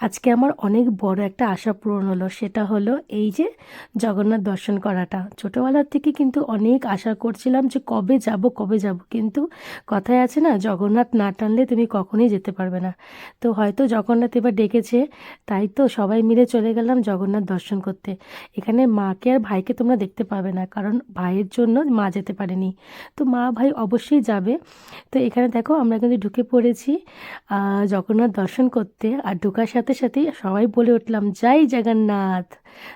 আজকে আমার অনেক বড় একটা আশা পূরণ হলো, সেটা হলো এই যে জগন্নাথ দর্শন করাটা। ছোটোবেলার থেকে কিন্তু অনেক আশা করছিলাম যে কবে যাব কবে যাব, কিন্তু কথায় আছে না, জগন্নাথ না টানলে তুমি কখনোই যেতে পারবে না। তো হয়তো জগন্নাথ এবার ডেকেছে, তাই তো সবাই মিলে চলে গেলাম জগন্নাথ দর্শন করতে। এখানে মাকে আর ভাইকে তোমরা দেখতে পাবে না, কারণ ভাইয়ের জন্য মা যেতে পারেনি। তো মা ভাই অবশ্যই যাবে। তো এখানে দেখো আমরা কিন্তু ঢুকে পড়েছি জগন্নাথ দর্শন করতে, আর ঢোকার সাথে সাথেই সবাই বলে উঠলাম, জয় জগন্নাথ।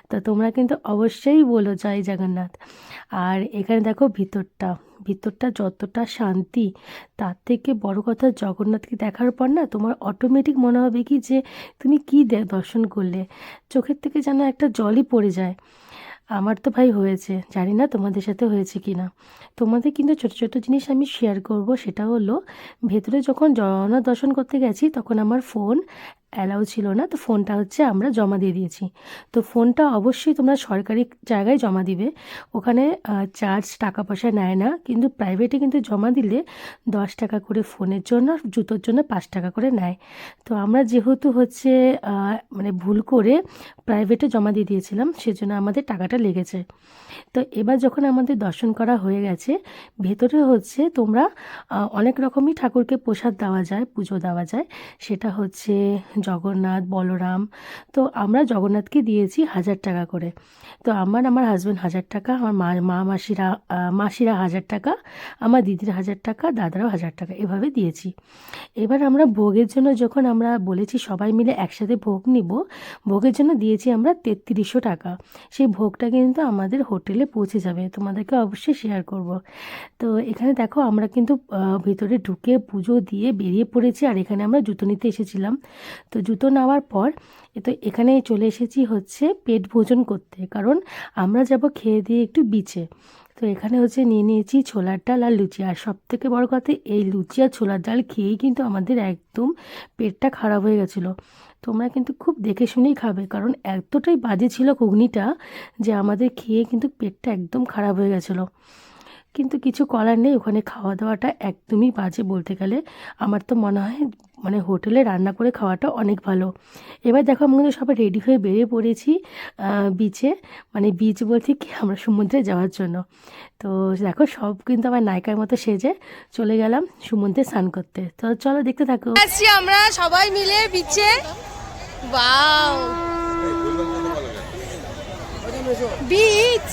তো তোমরা কিন্তু অবশ্যই বলো, জয় জগন্নাথ। আর এখানে দেখো ভিতরটা ভিতরটা যতটা শান্তি, তার থেকে বড় কথা জগন্নাথকে দেখার পর না তোমার অটোমেটিক মনে হবে কি যে তুমি কি দর্শন করলে। চোখের থেকে যেন একটা জলই পড়ে যায়। আমার তো ভাই হয়েছে, জানি না তোমাদের সাথে হয়েছে কি না। তোমাদের কিন্তু ছোটো ছোটো জিনিস আমি শেয়ার করব, সেটা হলো ভেতরে যখন জগন্নাথ দর্শন করতে গেছি, তখন আমার ফোন অ্যালাউ ছিল না, তো ফোনটা হচ্ছে আমরা জমা দিয়ে দিয়েছি। তো ফোনটা অবশ্যই তোমরা সরকারি জায়গায় জমা দিবে। ওখানে চার্জ টাকা পয়সা নেয় না, কিন্তু প্রাইভেটে কিন্তু জমা দিলে দশ টাকা করে ফোনের জন্য জুতোর জন্য পাঁচ টাকা করে নেয়। তো আমরা যেহেতু হচ্ছে মানে ভুল করে প্রাইভেটে জমা দিয়ে দিয়েছিলাম, সেজন্য আমাদের টাকাটা লেগেছে। তো এবার যখন আমাদের দর্শন করা হয়ে গেছে, ভেতরে হচ্ছে তোমরা অনেক রকমই ঠাকুরকে প্রসাদ দেওয়া যায়, পুজো দেওয়া যায়। সেটা হচ্ছে জগন্নাথ, বলরাম। তো আমরা জগন্নাথকে দিয়েছি হাজার টাকা করে। তো আমার আমার হাজব্যান্ড হাজার টাকা, আমার মা মা মাসিরা মাসিরা হাজার টাকা, আমার দিদির হাজার টাকা, দাদারাও হাজার টাকা, এভাবে দিয়েছি। এবার আমরা ভোগের জন্য যখন আমরা বলেছি সবাই মিলে একসাথে ভোগ নিব, ভোগের জন্য দিয়েছি আমরা তেত্রিশশো টাকা। সেই ভোগটা কিন্তু আমাদের হোটেলে পৌঁছে যাবে। তোমাদেরকে অবশ্যই শেয়ার করব। তো এখানে দেখো আমরা কিন্তু ভিতরে ঢুকে পুজো দিয়ে বেরিয়ে পড়েছি। আর এখানে আমরা জুতো নিতে এসেছিলাম। তো জুতো নেওয়ার পর তো এখানে চলে এসেছি হচ্ছে পেট ভোজন করতে। কারণ আমরা যাব খেয়ে দিয়ে একটু বিচে তো এখানে হচ্ছে নিয়ে নিয়েছি ছোলার ডাল আর লুচি। আর সব থেকে বড় কথা, এই লুচি আর ছোলার ডাল খেয়েই কিন্তু আমাদের একদম পেটটা খারাপ হয়ে গেছিল। তোমরা কিন্তু খুব দেখে শুনেই খাবে, কারণ এতটাই বাজে ছিল ঘুগনিটা যে আমাদের খেয়ে কিন্তু পেটটা একদম খারাপ হয়ে গেছিল। কিন্তু কিছু করার নেই। ওখানে খাওয়া দাওয়াটা একদমই বাজে বলতে গেলে। আমার তো মনে হয় মানে হোটেলে রান্না করে খাওয়াটা অনেক ভালো। এবার দেখো আমরা কিন্তু সবাই রেডি হয়ে বেরিয়ে পড়েছি বিচে মানে বিচ বলতে কি? আমরা সমুদ্রে যাওয়ার জন্য। তো দেখো সব কিন্তু আমার নায়িকার মতো সেজে চলে গেলাম সমুদ্রে স্নান করতে। তো চলো দেখতে থাকো। আসছি আমরা সবাই মিলে বিচে ওয়াও বিচ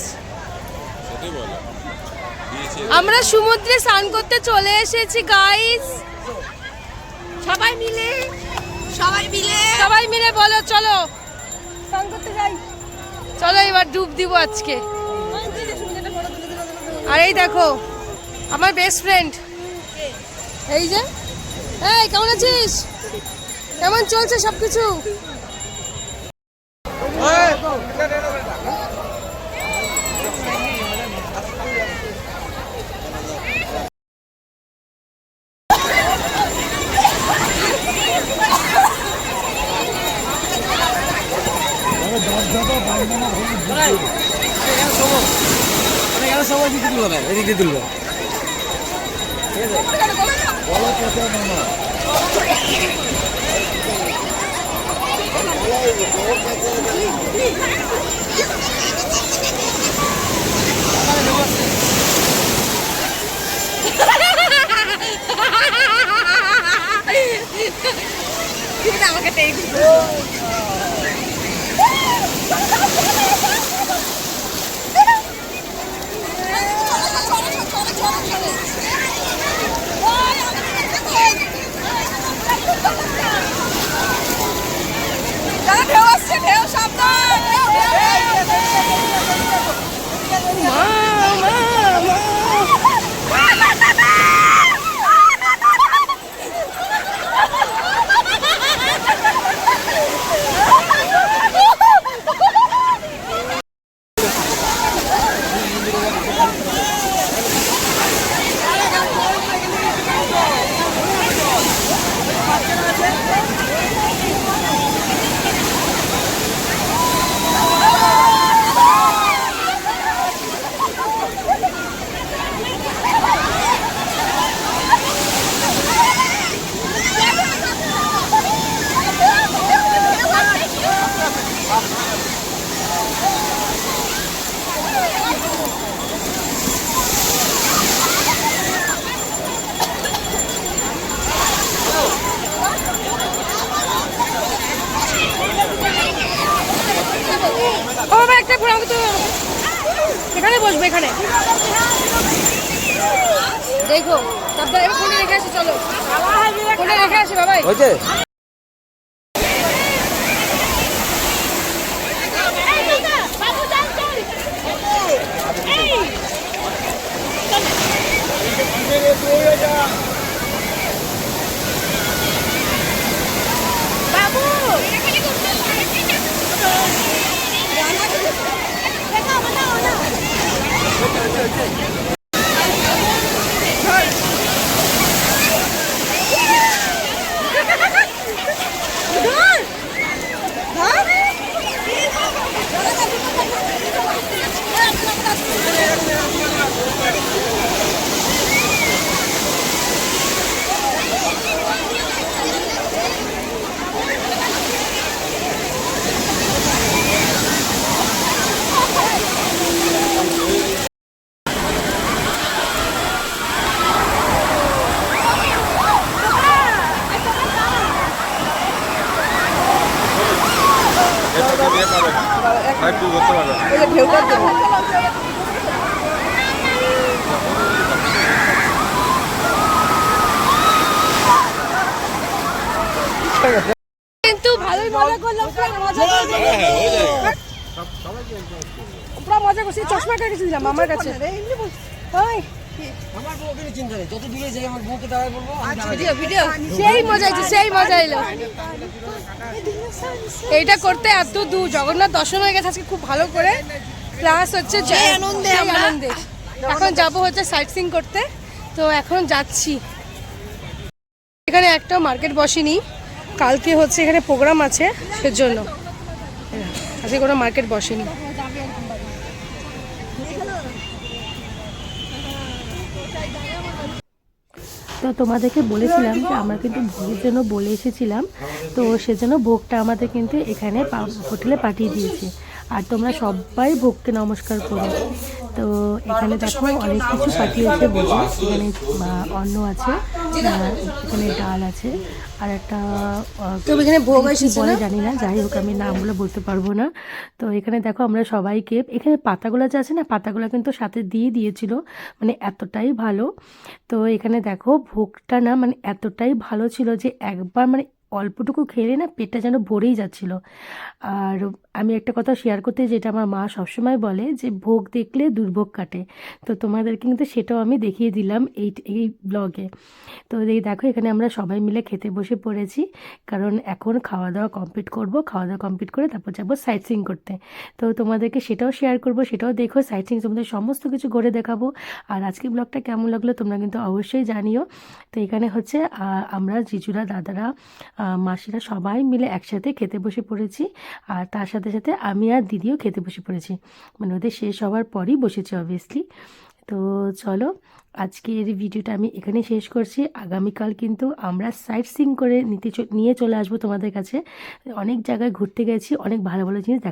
আমরা সমুদ্রে স্নান করতে চলে এসেছি গাইস সবাই মিলে। সবাই মিলে। সবাই মিলে বলো চলো। স্নান করতে যাই। চলো এবার ডুব দিব আজকে। আর এই দেখো আমার বেস্ট ফ্রেন্ড এই যে এই কেমন আছিস? কেমন চলছে সবকিছু? এখানে সবাই দিকে তুলবে না এদিক দিয়ে তুলবে আমাকে টেক ঢেউ আসছে ঢেউ সাবধান মা মা মা এটা ঘোরা তো এখানে বসবে, এখানে। দেখো, তারপরে ফোনে রেখে আসি, চলো। ফোনে রেখে আসি, বাবাই হয়েছে একটু করতে পারবে কিন্তু ভালোই মজা করলাম পুরো মজা পুরো মজা করছি চশমা কাছে দিলাম আমার কাছে ওই। আমার বউকে চিন্তা নেই যত দূরে যাই আমার বউকে দাঁড়ায় বলব ভিডিও ভিডিও সেই মজা হয়েছে সেই মজা এলো এইটা করতে এত দূর জগন্নাথ দর্শন হয়ে গেছে আজকে খুব ভালো করে। প্লাস হচ্ছে যে- আনন্দে সেই আনন্দে। এখন যাব হচ্ছে সাইট সিং করতে। তো এখন যাচ্ছি। এখানে একটা মার্কেট বসেনি। কালকে হচ্ছে এখানে প্রোগ্রাম আছে সেজন্য। আজকে কোনো মার্কেট বসেনি। তো তোমাদেরকে বলেছিলাম যে আমরা কিন্তু ভোগের জন্য বলে এসেছিলাম, তো সেজন্য ভোগটা আমাদের কিন্তু এখানে হোটেলে পাঠিয়ে দিয়েছে। আর তোমরা সবাই ভোগকে নমস্কার করো। তো এখানে দেখো অনেক কিছু পাঠিয়েছে ভোগ এখানে অন্ন আছে। এখানে ডাল আছে আর একটা এখানে ভোগ বলে জানি না যাই হোক আমি নামগুলো বলতে পারব না। তো এখানে দেখো আমরা সবাইকে এখানে পাতাগুলো যে আছে না পাতাগুলো কিন্তু সাথে দিয়ে দিয়েছিল মানে এতটাই ভালো। তো এখানে দেখো ভোগটা না মানে এতটাই ভালো ছিল যে একবার মানে অল্পটুকু খেলে না পেটটা যেন ভরেই যাচ্ছিল। আর আমি একটা কথা শেয়ার করতে যেটা আমার মা সবসময় বলে যে, ভোগ দেখলে দুর্ভোগ কাটে। তো তোমাদের কিন্তু সেটাও আমি দেখিয়ে দিলাম এই এই ব্লগে তো এই দেখো, এখানে আমরা সবাই মিলে খেতে বসে পড়েছি, কারণ এখন খাওয়া দাওয়া কমপ্লিট করব। খাওয়া দাওয়া কমপ্লিট করে তারপর যাব সাইট সিং করতে। তো তোমাদেরকে সেটাও শেয়ার করব, সেটাও দেখো সাইট সিং তোমাদের সমস্ত কিছু ঘুরে দেখাবো। আর আজকে ব্লগটা কেমন লাগল তোমরা কিন্তু অবশ্যই জানিও। তো এখানে হচ্ছে আমরা জিজুরা দাদারা মাসিরা সবাই মিলে একসাথে খেতে বসে পড়েছি। আর তার সাথে সাথে আমি আর দিদিও খেতে বসে পড়েছি। মানে ওদের শেষ হওয়ার পরই বসেছি অবভিয়াসলি তো চলো, আজকের ভিডিওটা আমি এখানে শেষ করছি। আগামীকাল কিন্তু আমরা সাইট সিং করে নিতে নিয়ে চলে আসব তোমাদের কাছে। অনেক জায়গায় ঘুরতে গেছি, অনেক ভালো ভালো জিনিস দেখা